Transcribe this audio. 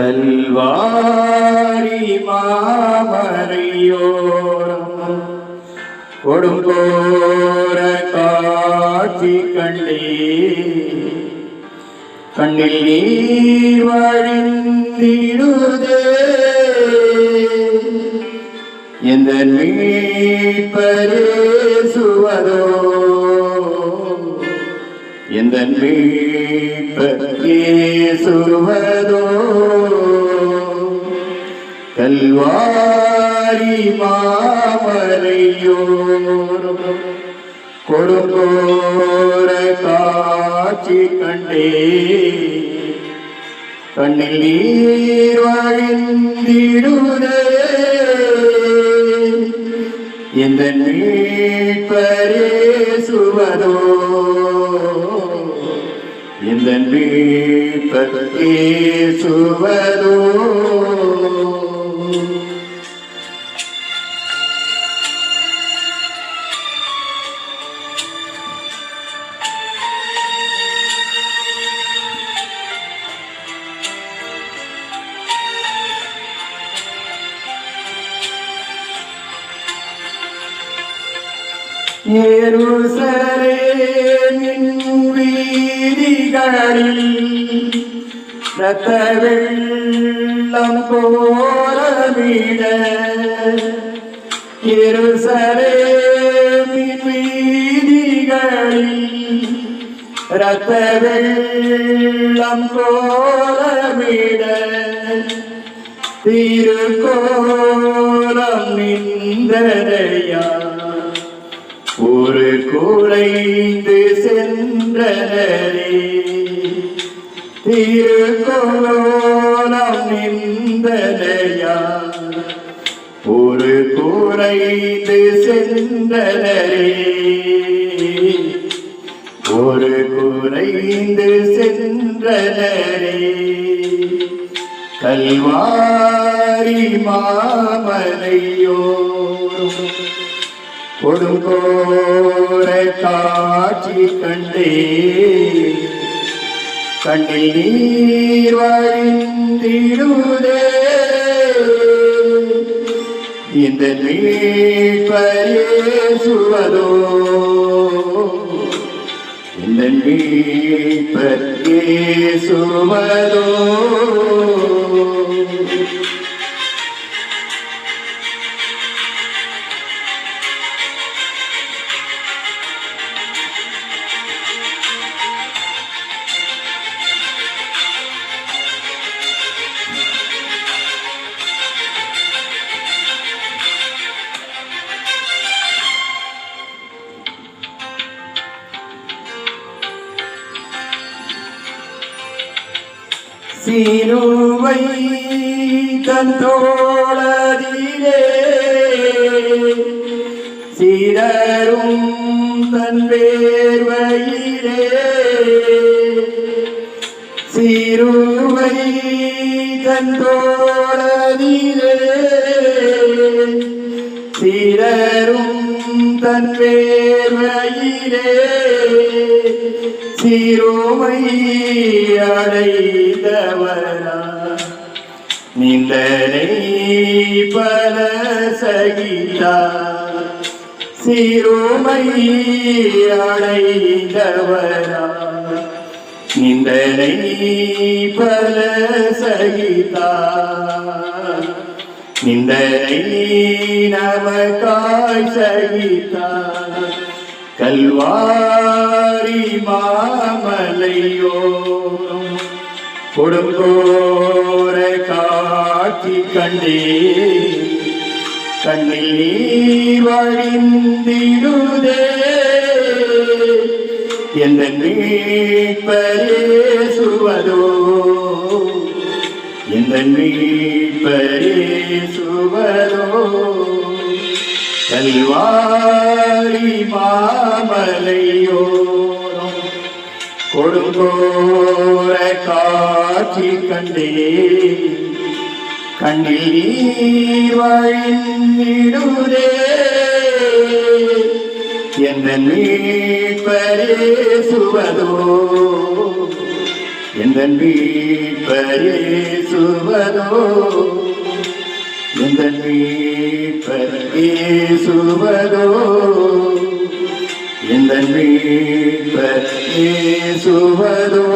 கல்வாரி மாமரையோரம் கொடுங்கோர காட்சி கண்டே. கண்ணில் நீர் வழிந்திடுதே. எந்த மீட்பரேசுவதோ? எந்த மீட்பரேசுவதோ? கல்வாரி மாமலையோரும் கொடுங்கோர காட்சி கண்டே. கண்ணில் நீர் வழிந்திடுதே. இந்த மீட்பரே சுவதோ. இந்த மீட்பரே சுவதோ. വീതികളിൽ രഥവെള്ളം പോലെ വീട് ഇരുസലേമിനീതികളിൽ രഥവെള്ളം പോലെ വീട് തിരുക്കോലം നിന്ദരയാ ஒரு குறைந்து சென்றனரே. திருக்கோலம் நின்றனையா. ஒரு குறைந்து சென்றனரே. ஒரு குறைந்து சென்றனரே. கல்வாரி மாமலையோ கொடுங்கோர காட்சி கண்டே கண்ணில் நீர் வழிந்திடுதே. இந்த மீட்பரே சுவதோ இந்த மீட்பரே சிலுவை தந்தோளதிலே சிதறும் தன் வேர்வையிலே. சிறுவை தந்தோளதிலே சிதறும் தன்றேரையிலே வேர்வையிலே அடைந்தவரா நிந்தனை பல சகிதா சீரோமை அடைந்தவரா நிந்தனை பல சகிதா நிந்தனை நமக்கா நமக்காய் சகிதா கல்வாரி மாமலையோ கொடுங்கோர காட்சி கண்டே. கண்ணில் நீர் வழிந்திடுதே. எந்த மீட்பரே சுவதோ எந்த மீட்பரே கல்வாரி மாமலையோரம் கொடுங்கோர காட்சி கண்டே கண்ணில் வழிடுதே என்ன எந்த சுவதோ எந்த மீட்பரே சுவதோ எந்த நீ ஏசுவதோ இந்த மீட்பர் ஏசுவதோ